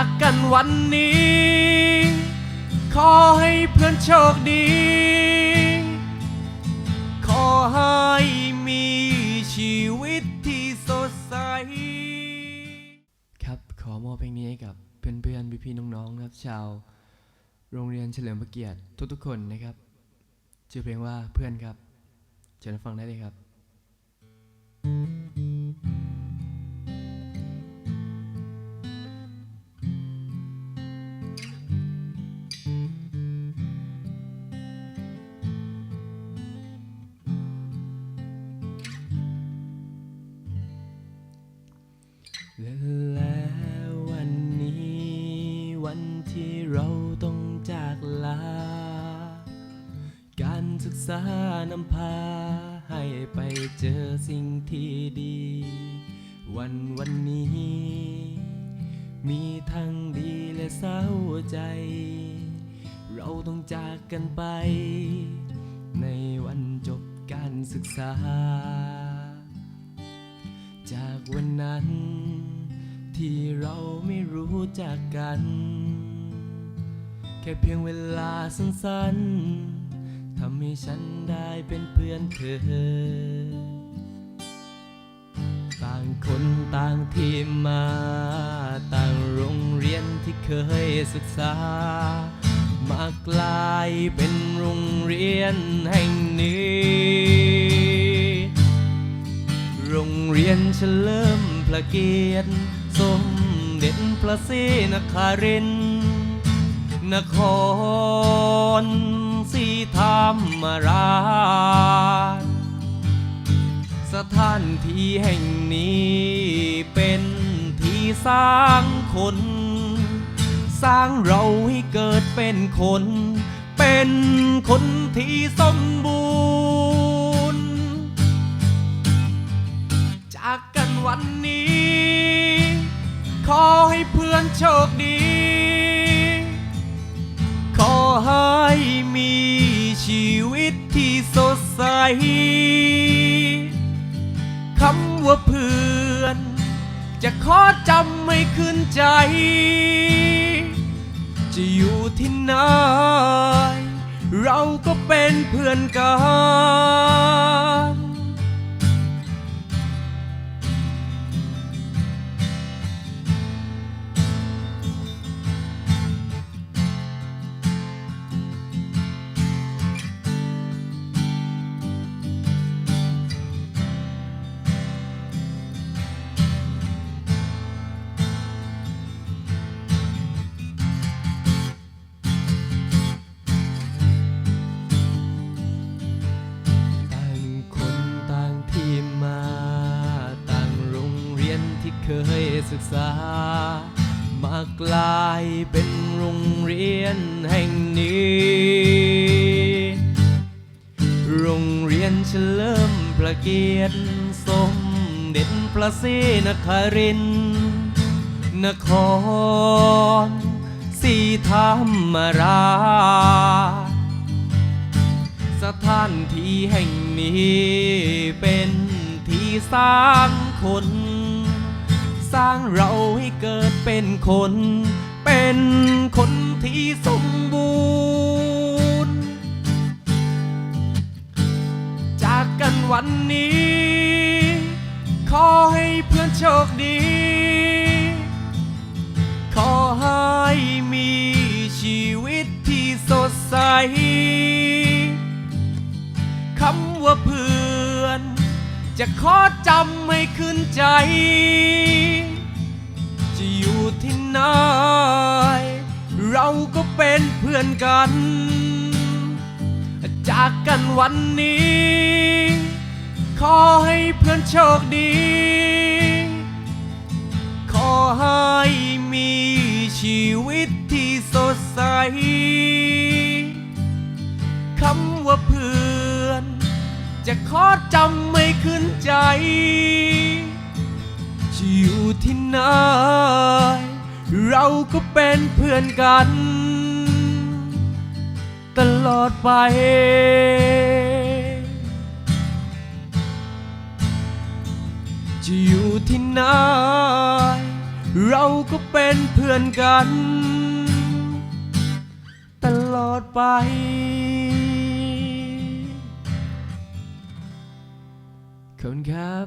จากกันวันนี้ ขอให้เพื่อนโชคดี ขอให้มีชีวิตที่สดใส ครับขอมอบเพลงนี้ให้กับเพื่อนๆพี่ๆน้องๆครับชาว โรงเรียนเฉลิมพระเกียรติทุกๆคนนะครับชื่อเพลงว่าเพื่อนครับเชิญรับฟังได้เลยครับ และแล้ววันนี้ วันที่เราต้องจากลา การศึกษานำพา ให้ไปเจอสิ่งที่ดี วันวันนี้ มีทั้งดีและเศร้าใจ เราต้องจากกันไป ในวันจบการศึกษา จากวันนั้น ที่เราไม่รู้จักกัน แค่เพียงเวลาสั้นๆทำให้ฉันได้เป็นเพื่อนเธอ ต่างคนต่างที่มา ต่างโรงเรียนที่เคยศึกษา มากลายเป็นโรงเรียนแห่งนี้ เฉลิมพระเกียรติ สมเด็จพระศรีนครินนครศรีธรรมราช สถานที่แห่งนี้เป็นที่สร้างคน สร้างเราให้เกิดเป็นคน เป็นคนที่สมบูรณ์ ให้นโชคดี ขอให้มีชีวิตที่สดใส คำว่าเพื่อน จะขอจำไม่ขึ้นใจ จะอยู่ที่ไหนเราก็เป็นเพื่อนกัน ศึกษา มากลายเป็นโรงเรียนแห่งนี้ โรงเรียนเฉลิมพระเกียรติสมเด็จพระศรีนครินทร์นครศรีธรรมราชสถานที่แห่งนี้เป็นที่สร้างคน ร้างเราให้เกิดเป็นคน เป็นคนที่สมบูรณ์ จากกันวันนี้ ขอให้เพื่อนโชคดี ขอให้มีชีวิตที่สดใส จะขอจำไม่ขึ้นใจ จะอยู่ที่ไหนเราก็เป็นเพื่อนกัน จากกันวันนี้ ขอให้เพื่อนโชคดี ขอให้มีชีวิตที่สดใส จะขอจำไม่ขึ้นใจจะอยู่ที่ไหนเราก็เป็นเพื่อนกัน ตลอดไป จะอยู่ที่ไหนเราก็เป็นเพื่อนกัน ตลอดไป คุณครับ